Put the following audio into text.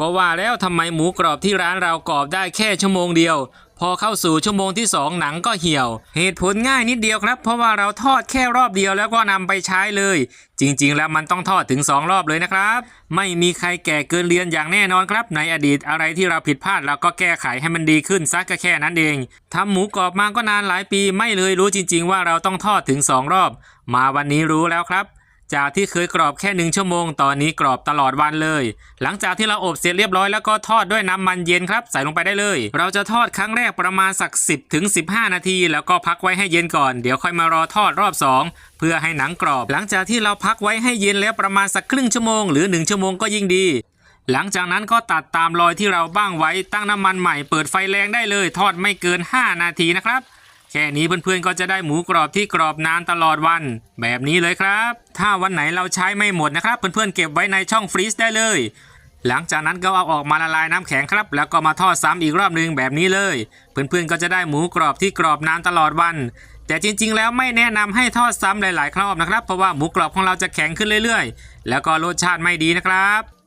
ก็ว่าแล้วทำไมหมูกรอบที่ร้านเรากรอบได้แค่ชั่วโมงเดียว พอเข้าสู่ชั่วโมงที่ 2 หนังก็เหี่ยว เหตุผลง่ายนิดเดียวครับ เพราะว่าเราทอดแค่รอบเดียวแล้วก็นำไปใช้เลย จริง ๆ แล้วมันต้องทอดถึง 2 รอบเลยนะครับ ไม่มีใครแก่เกินเรียนอย่างแน่นอนครับ ในอดีตอะไรที่เราผิดพลาดเราก็แก้ไขให้มันดีขึ้นซักก็แค่นั้นเองทำหมูกรอบมาก็นานหลายปี ไม่เลยรู้จริง ๆ ว่าเราต้องทอดถึง 2 รอบ มาวันนี้รู้แล้วครับ จากที่เคยกรอบแค่หนึ่งชั่วโมง ตอนนี้กรอบตลอดวันเลย หลังจากที่เราอบเสร็จเรียบร้อยแล้วก็ทอดด้วยน้ำมันเย็นครับ ใส่ลงไปได้เลย เราจะทอดครั้งแรกประมาณสัก 10ถึง15 นาที แล้วก็พักไว้ให้เย็นก่อน เดี๋ยวค่อยมารอทอดรอบ 2 เพื่อให้หนังกรอบ หลังจากที่เราพักไว้ให้เย็นแล้วประมาณสักครึ่งชั่วโมงหรือ 1 ชั่วโมงก็ยิ่งดีหลังจากนั้นก็ตัดตามรอยที่เราบ้างไว้ตั้งน้ำมันใหม่เปิดไฟแรงได้เลย ทอดไม่เกิน 5 นาทีนะครับ แค่นี้เพื่อนๆก็จะได้หมูกรอบที่กรอบนานตลอดวัน แบบนี้เลยครับ ถ้าวันไหนเราใช้ไม่หมดนะครับ เพื่อนๆเก็บไว้ในช่องฟรีซได้เลย หลังจากนั้นก็เอาออกมาละลายน้ำแข็งครับ แล้วก็มาทอดซ้ำอีกรอบหนึงแบบนี้เลย เพื่อนๆก็จะได้หมูกรอบที่กรอบนานตลอดวัน แต่จริงๆ แล้วไม่แนะนำให้ทอดซ้ำหลายๆ ครอบนะครับ เพราะว่าหมูกรอบของเราจะแข็งขึ้นเรื่อยๆ แล้วก็รสชาติไม่ดีนะครับ